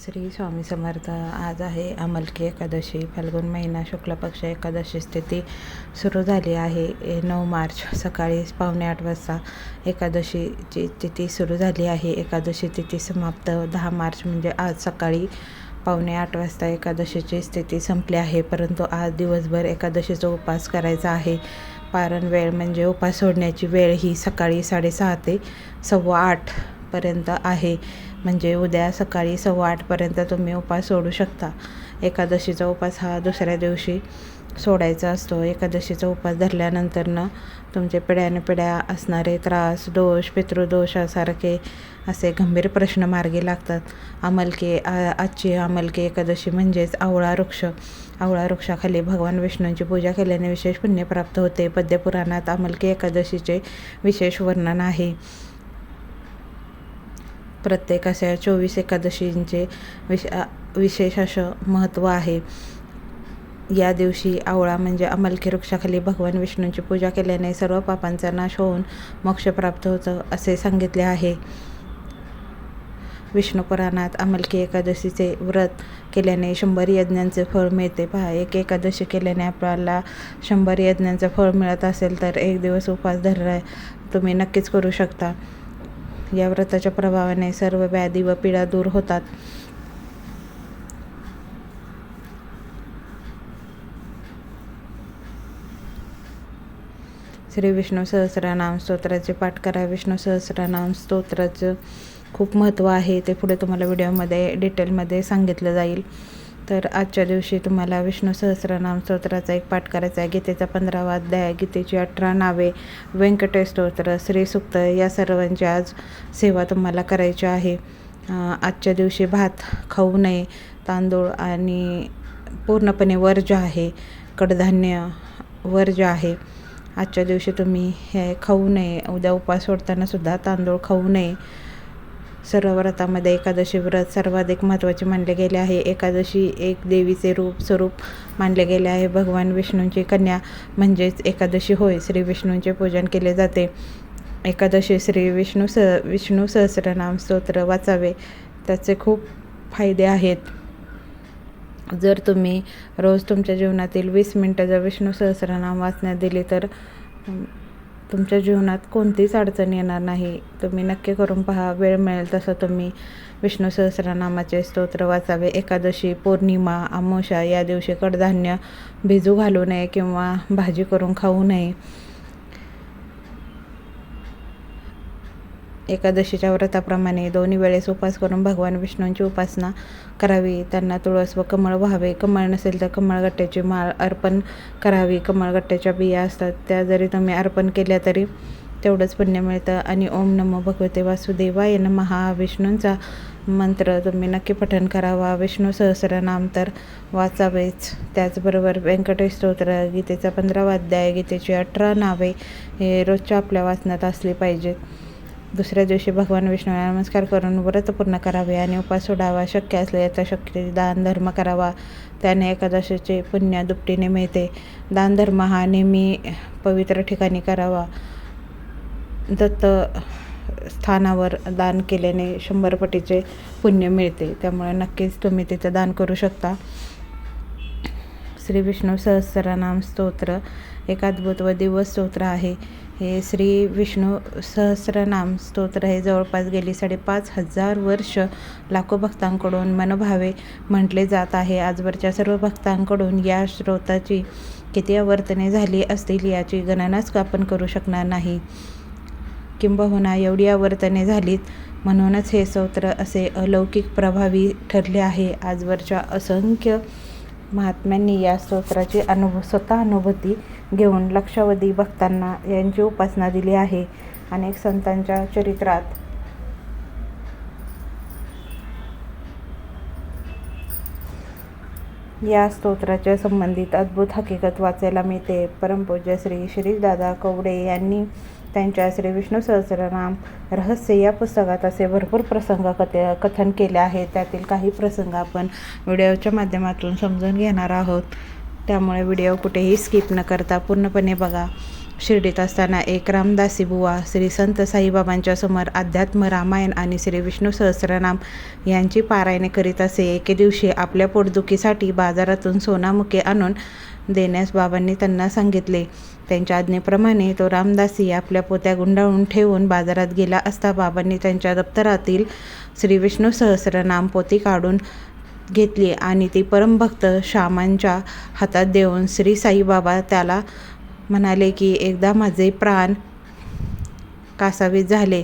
श्री स्वामी समर्थ. आज आहे अमलकी एकादशी. फाल्गुन महिना शुक्ल पक्ष एकादशी स्थिती सुरू झाली आहे. नऊ मार्च सकाळी पावणे आठ वाजता एकादशीची तिथी सुरू झाली आहे. एकादशी तिथी समाप्त. दहा मार्च म्हणजे आज सकाळी पावणे आठ वाजता एकादशीची स्थिती संपली आहे. परंतु आज दिवसभर एकादशीचा उपास करायचा आहे. पारण वेळ म्हणजे उपास सोडण्याची वेळ ही सकाळी साडेसहा ते सव्वा आठपर्यंत आहे. म्हणजे उद्या सकाळी सव्वा आठपर्यंत तुम्ही उपास सोडू शकता. एकादशीचा उपास हा दुसऱ्या दिवशी सोडायचा असतो. एकादशीचा उपास धरल्यानंतरनं तुमचे पिढ्याने पिढ्या असणारे त्रास दोष पितृदोषासारखे असे गंभीर प्रश्न मार्गी लागतात. अमलकी आ आजची अमलकी एकादशी म्हणजेच आवळा वृक्ष. आवळा वृक्षाखाली भगवान विष्णूंची पूजा केल्याने विशेष पुण्य प्राप्त होते. पद्यपुराणात अमलकी एकादशीचे विशेष वर्णन आहे. प्रत्येक अशा चोवीस एकादशींचे विश विशेष असं महत्त्व आहे. या दिवशी आवळा म्हणजे अमलकी वृक्षाखाली भगवान विष्णूंची पूजा केल्याने सर्व पापांचा नाश होऊन मोक्ष प्राप्त होतं असे सांगितले आहे. विष्णुपुराणात अमलकी एकादशीचे व्रत केल्याने शंभर यज्ञांचे फळ मिळते. पहा एक एकादशी केल्याने आपल्याला शंभर यज्ञांचं फळ मिळत असेल तर एक दिवस उपवास धरला तुम्ही नक्कीच करू शकता. या व्रताच्या प्रभावाने सर्व व्याधी व पीडा दूर होतात. श्री विष्णू सहस्रनाम स्तोत्राचे पाठ करा. विष्णू सहस्रनाम स्तोत्राचं खूप महत्त्व आहे. ते पुढे तुम्हाला व्हिडिओमध्ये डिटेलमध्ये सांगितलं जाईल. तर आजच्या दिवशी तुम्हाला विष्णू सहस्रनाम स्तोत्राचा एक पाठ करायचा आहे. गीतेचा पंधरावा अध्याय गीतेची अठरा नावे व्यंकटेश स्तोत्र श्रीसुक्त या सर्वांची आज सेवा तुम्हाला करायची आहे. आजच्या दिवशी भात खाऊ नये तांदूळ आणि पूर्णपणे वर्ज आहे कडधान्य वर्ज आहे. आजच्या दिवशी तुम्ही हे खाऊ नये उद्या उपास सोडतानासुद्धा तांदूळ खाऊ नये. सर्व व्रतामध्ये एकादशी व्रत सर्वाधिक महत्त्वाचे मानले गेले आहे. एकादशी एक देवीचे रूप स्वरूप मानले गेले आहे. भगवान विष्णूंची कन्या म्हणजेच एकादशी होय. श्री विष्णूंचे पूजन केले जाते. एकादशी श्री विष्णू स विष्णू सहस्रनाम स्तोत्र वाचावे. त्याचे खूप फायदे आहेत. जर तुम्ही रोज तुमच्या जीवनातील वीस मिनटं जर विष्णू सहस्रनाम वाचण्यात दिली तर तुमच्या जीवनात कोणतीच अडचण येणार नाही. तुम्ही नक्की करून पहा. वेळ मिळेल तसं तुम्ही विष्णू सहस्रनामाचे स्तोत्र वाचावे. एकादशी पौर्णिमा अमावस्या या दिवशी कडधान्य भिजू घालू नये किंवा भाजी करून खाऊ नये. एकादशीच्या व्रताप्रमाणे दोन्ही वेळेस उपास करून भगवान विष्णूंची उपासना करावी. त्यांना तुळस व कमळ व्हावे. कमळ नसेल तर कमळगट्ट्याची माळ अर्पण करावी. कमळगट्ट्याच्या बिया असतात. त्या जरी तुम्ही अर्पण केल्या तरी तेवढंच पुण्य मिळतं. आणि ओम नमो भगवते वासुदेवाय महा विष्णूंचा मंत्र तुम्ही नक्की पठण करावा. विष्णू सहस्रनाम तर वाचावेच. त्याचबरोबर व्यंकटेश स्तोत्र गीतेचा पंधरावा अध्याय गीतेची अठरा नावे हे रोजच्या आपल्या वाचनात असली पाहिजेत. दुसऱ्या दिवशी भगवान विष्णूला नमस्कार करून व्रत पूर्ण करावे आणि उपास सोडावा. शक्य असले शक्य दान धर्म करावा. त्याने एकादशीचे पुण्य दुपटीने मिळते. दान धर्म हा नेहमी पवित्र ठिकाणी करावा. दत्त स्थानावर दान केल्याने शंभर पटीचे पुण्य मिळते. त्यामुळे नक्कीच तुम्ही तिथं दान करू शकता. श्री विष्णू सहस्रनाम स्तोत्र एक अद्भुत व दिवस स्तोत्र आहे. हे श्री विष्णू सहस्रनाम स्तोत्र हे जवळपास गेली साडेपाच हजार वर्ष लाखो भक्तांकडून मनोभावे म्हटले जात आहे. आजवरच्या सर्व भक्तांकडून या स्रोताची किती आवर्तने झाली असतील याची गणनाच आपण करू शकणार नाही? किंबहुना एवढी आवर्तने झालीत म्हणूनच हे स्तोत्र असे अलौकिक प्रभावी ठरले आहे. आजवरच्या असंख्य महात्म्यांनी या स्तोत्राची अनुभव स्वतः अनुभूती घेऊन लक्षावधी भक्तांना यांची उपासना दिली आहे अनेक संतांच्या चरित्रात या स्तोत्राच्या संबंधित अद्भुत हकीकत वाचायला मिळते. परमपूज्य श्री श्रीदादा कवडे यांनी त्यांच्या श्री विष्णू सहस्रनाम रहस्य या पुस्तकात असे भरपूर प्रसंग कथे कथन केले आहे त्यातील काही प्रसंग आपण व्हिडिओच्या माध्यमातून समजून घेणार आहोत. त्यामुळे व्हिडिओ कुठेही स्किप न करता पूर्णपणे बघा. शिर्डीत असताना एक रामदासी बुवा श्री संत साईबाबांच्या समोर अध्यात्म रामायण आणि श्री विष्णू सहस्रनाम यांची पारायणे करीत असे. एके दिवशी आपल्या पोटदुखीसाठी बाजारातून सोनामुखे आणून देण्यास बाबांनी त्यांना सांगितले. त्यांच्या आज्ञेप्रमाणे तो रामदासी आपल्या पोत्या गुंडाळून ठेवून बाजारात गेला असता बाबांनी त्यांच्या दप्तरातील श्री विष्णू सहस्रनाम पोती काढून घेतली आणि ती परमभक्त श्यामांच्या हातात देऊन श्री साईबाबा त्याला म्हणाले की एकदा माझे प्राण कासावीत झाले.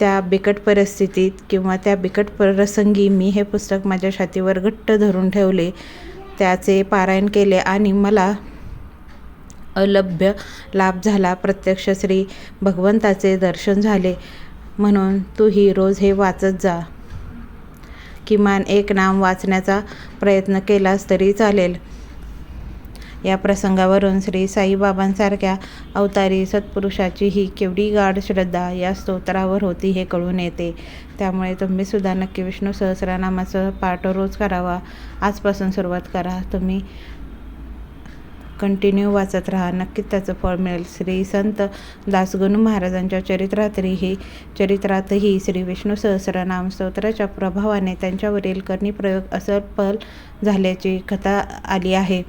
त्या बिकट परिस्थितीत किंवा त्या बिकट प्रसंगी मी हे पुस्तक माझ्या छातीवर घट्ट धरून ठेवले. त्याचे पारायण केले आणि मला अलभ्य लाभ झाला. प्रत्यक्ष श्री भगवंताचे दर्शन झाले. म्हणून तूही रोज हे वाचत जा. किमान एक नाम वाचण्याचा प्रयत्न केलास तरी चालेल. या प्रसंगावरून श्री साईबाबांसारख्या अवतारी सत्पुरुषाची ही केवढी गाढ श्रद्धा या स्तोत्रावर होती हे कळून येते. त्यामुळे तुम्ही सुद्धा नक्की विष्णू सहस्रनामाचं पाठ रोज करावा. आजपासून सुरुवात करा. तुम्ही कंटिन्यू वाचत राहा. नक्कीच त्याचं फळ मिळेल. श्री संत दासगणू महाराजांच्या चरित्रातही चरित्रातही श्री विष्णू सहस्रनाम स्तोत्राच्या प्रभावाने त्यांच्यावरील कर्णीप्रयोग असफल झाल्याची कथा आली आहे.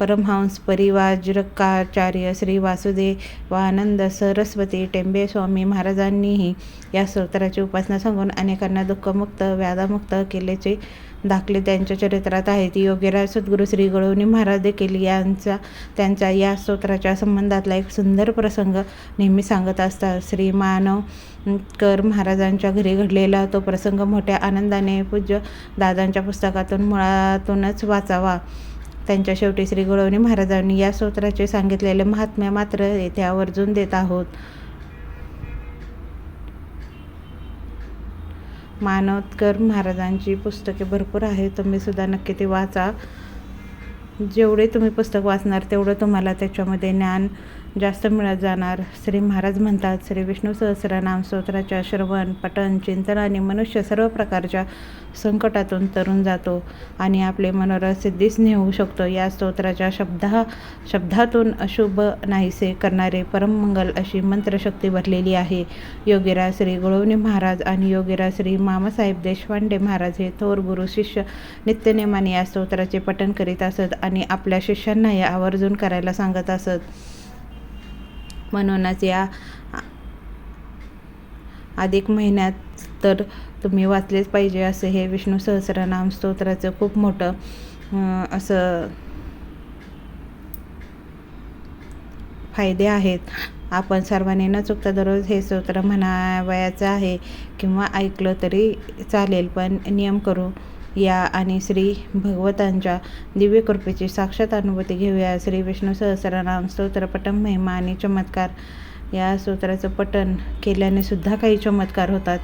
परमहंस परिवाजकाचार्य श्री वासुदेवानंद सरस्वती टेंबे स्वामी महाराजांनीही या स्तोत्राची उपासना सांगून अनेकांना दुःखमुक्त व्याधामुक्त केल्याचे दाखले त्यांच्या चरित्रात आहेत योगीराज सद्गुरू श्री गळवणी महाराज देखील यांचा त्यांचा या स्तोत्राच्या संबंधातला एक सुंदर प्रसंग नेहमी सांगत असतात. श्री मानव कर महाराजांच्या घरी घडलेला तो प्रसंग मोठ्या आनंदाने पूज्य दादांच्या पुस्तकातून मुळातूनच वाचावा. त्यांच्या शेवटी श्री गुळवणी महाराजांनी या स्तोत्राचे सांगितलेले महात्म्य मात्र येथे आवर्जून देत आहोत. मानवतकर महाराजांची पुस्तके भरपूर आहेत. तुम्ही सुद्धा नक्की ते वाचा. जेवढे तुम्ही पुस्तक वाचणार तेवढं तुम्हाला त्याच्यामध्ये ज्ञान जास्त मिळत जाणार. श्री महाराज म्हणतात श्री विष्णू सहस्रनाम स्तोत्राच्या श्रवण पठन चिंतन आणि मनुष्य सर्व प्रकारच्या संकटातून तरून जातो आणि आपले मनोरथ सिद्धीच नेऊ शकतो. या स्तोत्राच्या शब्दा शब्दातून अशुभ नाहीसे करणारे परममंगल अशी मंत्रशक्ती भरलेली आहे. योगीराज श्री गुळवणी महाराज आणि योगीराज श्री मामासाहेब देशपांडे महाराज हे थोर गुरु शिष्य नित्यनेमाने या स्तोत्राचे पठण करीत असत आणि आपल्या शिष्यांना हे आवर्जून करायला सांगत असत. म्हणूनच या अधिक महिन्यात तर तुम्ही वाचलेच पाहिजे असं हे विष्णू सहस्रनाम स्तोत्राचं खूप मोठं असं फायदे आहेत. आपण सर्वांनी न चुकता दररोज हे स्तोत्र म्हणावयाचं आहे किंवा ऐकलं तरी चालेल पण नियम करू. या आणि श्री भगवतांच्या दिव्य कृपेची साक्षात अनुभूती घेऊया. श्री विष्णू सहस्रनाम स्तोत्रपटम महिमा आणि चमत्कार. या स्तोत्राचं पठण केल्याने सुद्धा काही चमत्कार होतात.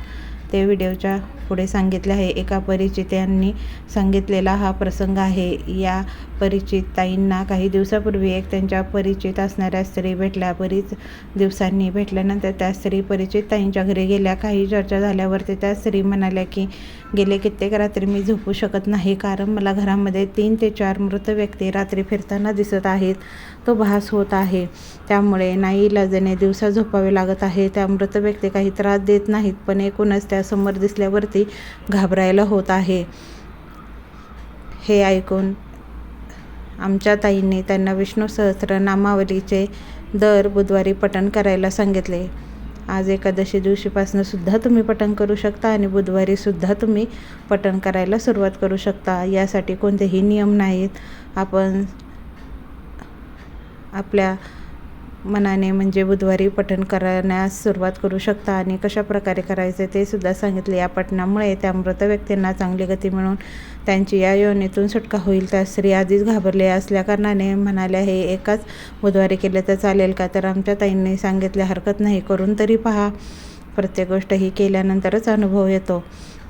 ते व्हिडिओच्या पुढे सांगितले आहे. एका परिचितांनी सांगितलेला हा प्रसंग आहे. या परिचिताईंना काही दिवसापूर्वी एक त्यांच्या परिचित असणाऱ्या स्त्री भेटल्या. बरीच दिवसांनी भेटल्यानंतर त्या स्त्री परिचित ताईंच्या घरी गेल्या. काही चर्चा झाल्यावरती त्या स्त्री म्हणाल्या की गेले कित्येक रात्री मी झोपू शकत नाही. कारण मला घरामध्ये तीन ते चार मृत व्यक्ती रात्री फिरताना दिसत आहेत. तो भास होत आहे. त्यामुळे नाही दिवसा झोपावे लागत आहे. त्या मृत व्यक्ती काही त्रास देत नाहीत पण एकूणच त्या समोर दिसल्यावरती घाबरायला होत आहे. हे ऐकून आमच्या ताईंनी त्यांना विष्णू सहस्रनामावलीचे दर बुधवारी पठण करायला सांगितले. आज एकादशी दिवशीपासून सुद्धा तुम्ही पठण करू शकता आणि बुधवारी सुद्धा तुम्ही पठण करायला सुरुवात करू शकता. यासाठी कोणतेही नियम नाहीत. आपण आपल्या मनाने म्हणजे बुधवारी पठण करण्यास सुरुवात करू शकता आणि कशा प्रकारे करायचे ते सुद्धा सांगितले. या पठणामुळे त्या मृत व्यक्तींना चांगली गती मिळून त्यांची या योनीतून सुटका होईल. त्या स्त्री आधीच घाबरले असल्याकारणाने म्हणाल्या हे एकाच बुधवारी केले तर चालेल का? तर आमच्या ताईंनी सांगितले हरकत नाही. करून तरी पहा. प्रत्येक गोष्ट ही केल्यानंतरच अनुभव येतो.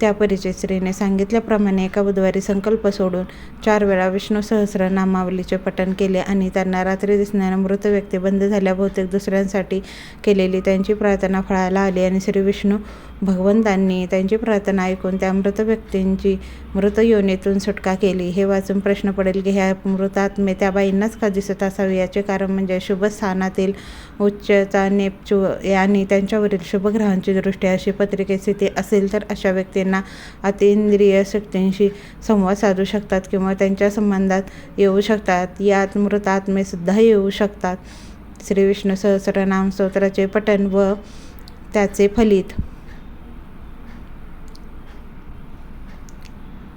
त्या परिचित स्त्रीने सांगितल्याप्रमाणे एका बुधवारी संकल्प सोडून चार वेळा विष्णू सहस्र नामावलीचे पठण केले आणि त्यांना रात्री दिसणाऱ्या मृत व्यक्ती बंद झाल्या. बहुतेक दुसऱ्यांसाठी केलेली त्यांची प्रार्थना फळायला आली आणि श्री विष्णू भगवंतांनी त्यांची प्रार्थना ऐकून त्या मृत व्यक्तींची मृत योनीतून सुटका केली. हे वाचून प्रश्न पडेल की ह्या मृतात्मे त्या बाईंनाच का दिसत असावी? याचे कारण म्हणजे शुभ स्थानातील उच्चचा नेपचू आणि त्यांच्यावरील शुभग्रहांची दृष्टी अशी पत्रिकेत स्थिती असेल तर अशा व्यक्तींना अतिंद्रिय शक्तींशी संवाद साधू शकतात किंवा त्यांच्या संबंधात येऊ शकतात. यात मृत आत्मेसुद्धा येऊ शकतात. श्री विष्णू सहस्रनाम स्तोत्राचे पठण व त्याचे फलित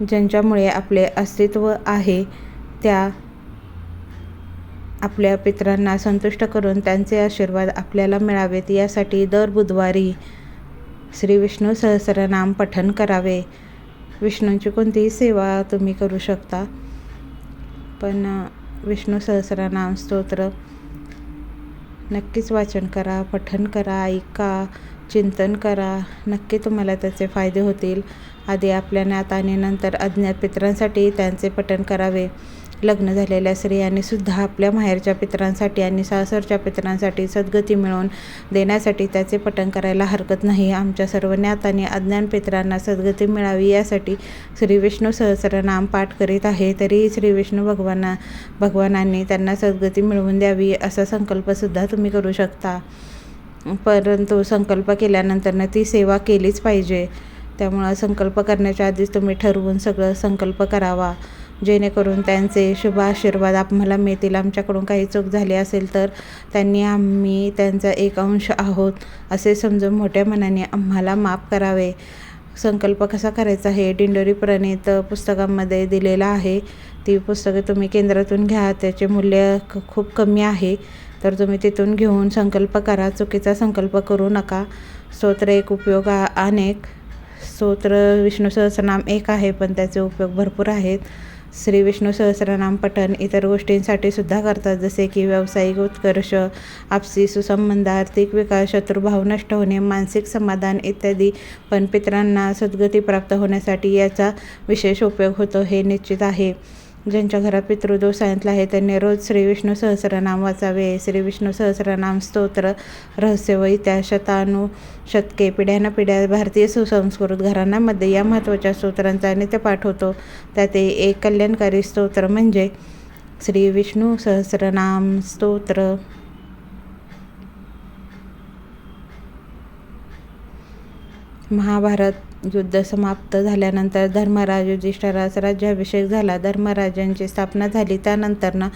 ज्यांच्यामुळे आपले अस्तित्व आहे त्या आपल्या पित्रांना संतुष्ट करून त्यांचे आशीर्वाद आपल्याला मिळावेत. यासाठी दर बुधवारी श्री विष्णू सहस्रनाम पठन करावे. विष्णूंची कोणतीही सेवा तुम्ही करू शकता. पण विष्णू सहस्रनाम स्तोत्र. नक्कीच वाचन करा पठन करा ऐका. चिंतन करा. नक्की तुम्हाला त्याचे फायदे होतील. आधी आपल्या ज्ञात आणि नंतर अज्ञात पित्रांसाठी त्यांचे पठण करावे. लग्न झालेल्या स्त्रियांनी सुद्धा आपल्या माहेरच्या पितरांसाठी आणि सासरच्या पितरांसाठी सद्गती मिळवून देण्यासाठी त्याचे पठण करायला हरकत नाही. आमच्या सर्व ज्ञात आणि अज्ञान पित्रांना सद्गती मिळावी यासाठी श्री विष्णू सहस्रनाम पाठ करीत आहे. तरीही श्री विष्णू भगवाना भगवानांनी त्यांना सद्गती मिळवून द्यावी असा संकल्पसुद्धा तुम्ही करू शकता. परंतु संकल्प केल्यानंतरनं ती सेवा केलीच पाहिजे. त्यामुळं संकल्प करण्याच्या आधीच तुम्ही ठरवून सगळं संकल्प करावा. जेणेकरून त्यांचे शुभ आशीर्वाद आम्हाला मिळतील. आमच्याकडून काही चूक झाली असेल तर त्यांनी आम्ही त्यांचा एक अंश आहोत असे समजून मोठ्या मनाने आम्हाला माफ करावे. संकल्प कसा करायचा हे डिंडोरी प्रणित पुस्तकामध्ये दिलेलं आहे. ती पुस्तकं तुम्ही केंद्रातून घ्या. त्याचे मूल्य खूप कमी आहे. तर तुम्ही तिथून घेऊन संकल्प करा चुकीचा संकल्प करू नका. स्तोत्र एक उपयोग अनेक. स्तोत्र विष्णू सहस्रनाम एक आहे पण त्याचे उपयोग भरपूर आहेत. श्री विष्णू सहस्रनाम पठण इतर गोष्टींसाठी सुद्धा करतात जसे की व्यावसायिक उत्कर्ष आपसी सुसंबंध आर्थिक विकास शत्रुभाव नष्ट होणे मानसिक समाधान इत्यादी. पण पितरांना सद्गती प्राप्त होण्यासाठी याचा विशेष उपयोग होतो हे निश्चित आहे. ज्यांच्या घरात पितृदोष सांगितला आहे त्यांनी रोज श्री विष्णू सहस्रनाम वाचावे. श्री विष्णू सहस्रनाम स्तोत्र रहस्य व इतिहास शतानु पिढ्यानपिढ्या भारतीय सुसंस्कृत घराण्यामध्ये या महत्त्वाच्या स्तोत्रांचा नेते होतो. त्यात एक कल्याणकारी स्तोत्र म्हणजे श्री विष्णू सहस्रनाम स्तोत्र. महाभारत युद्ध समाप्त झाल्यानंतर धर्मराज युधिष्ठरास राज्याभिषेक झाला. धर्मराजांची स्थापना झाली. त्यानंतरनं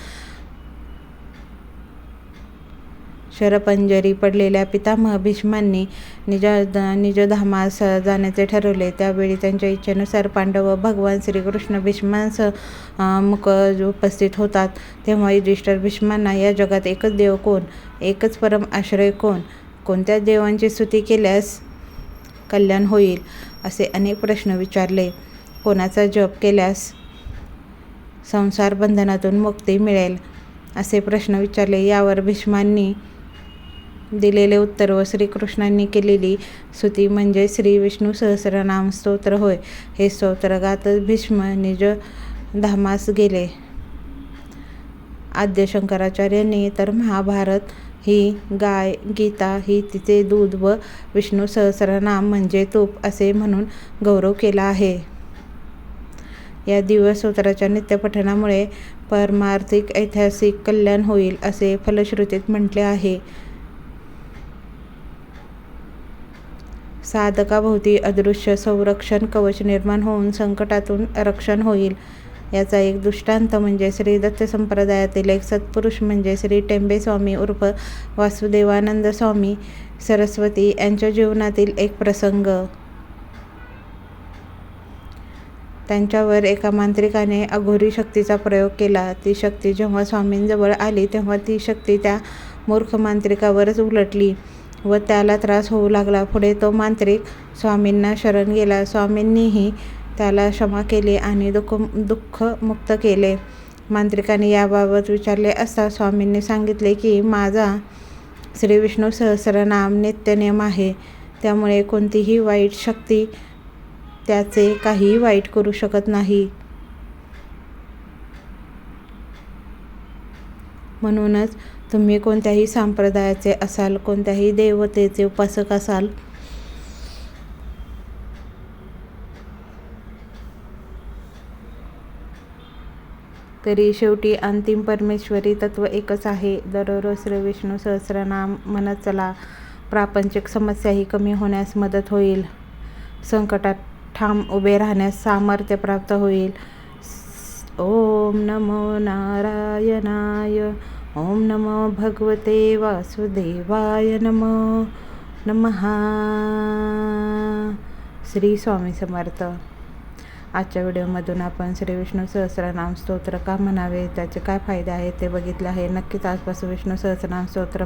शरपंजरी पडलेल्या पितामह भीष्मांनी निज निजधामास जाण्याचे ठरवले. त्यावेळी त्यांच्या इच्छेनुसार पांडव भगवान श्रीकृष्ण भीष्मांस मुख उपस्थित होतात. तेव्हा युधिष्ठर भीष्मांना या जगात एकच देव कोण? एकच परम आश्रय कोण? कोणत्या देवांची स्तुती केल्यास कल्याण होईल? असे अनेक प्रश्न विचारले. कोणाचा जप केल्यास संसार बंधनातून मुक्ती मिळेल? असे प्रश्न विचारले. यावर भीष्मांनी दिलेले उत्तर व श्रीकृष्णांनी केलेली स्तुती म्हणजे श्री विष्णू सहस्रनाम स्तोत्र होय. हे स्तोत्र गातच भीष्म निज धामास गेले. आद्य शंकराचार्यांनी तर महाभारत ही गाय गीता ही तिचे दूध व विष्णू सहस्रनाम म्हणजे तूप असे म्हणून गौरव केला आहे. या दिव्यसूत्राच्या नित्यपठणामुळे परमार्थिक ऐतिहासिक कल्याण होईल असे फलश्रुतीत म्हटले आहे. साधकाभोवती अदृश्य संरक्षण कवच निर्माण होऊन संकटातून रक्षण होईल. याचा एक दृष्टांत म्हणजे श्री दत्त संप्रदायातील एक सत्पुरुष म्हणजे श्री टेंबे स्वामी उर्फ वासुदेवानंद स्वामी सरस्वती यांच्या जीवनातील एक प्रसंग. त्यांच्यावर एका मांत्रिकाने अघोरी शक्तीचा प्रयोग केला. ती शक्ती जेव्हा स्वामींजवळ आली तेव्हा ती शक्ती त्या मूर्ख मांत्रिकावरच उलटली व त्याला त्रास होऊ लागला. पुढे तो मांत्रिक स्वामींना शरण गेला. स्वामींनीही त्याला क्षमा केली आणि दुःख दुःख मुक्त केले. मांत्रिकाने याबाबत विचारले असता स्वामींनी सांगितले की माझा श्री विष्णू सहस्रनाम नित्यनेम आहे. त्यामुळे कोणतीही वाईट शक्ती त्याचे काहीही वाईट करू शकत नाही. म्हणूनच तुम्ही कोणत्याही संप्रदायाचे असाल कोणत्याही देवतेचे उपासक असाल तरी शेवटी अंतिम परमेश्वरी तत्व एकच आहे. दररोज श्री विष्णू सहस्रनाम म्हणत चला. प्रापंचिक समस्याही कमी होण्यास मदत होईल. संकटात ठाम उभे राहण्यास सामर्थ्य प्राप्त होईल. ओम नमो नारायणाय. ओम नमो भगवते वासुदेवाय नमो नमहा श्री स्वामी समर्थ. आजच्या व्हिडिओमधून आपण श्री विष्णू सहस्रनाम स्तोत्र का म्हणावे? त्याचे काय फायदे आहेत ते बघितले आहे. नक्कीच आजपासून विष्णू सहस्रनाम स्तोत्र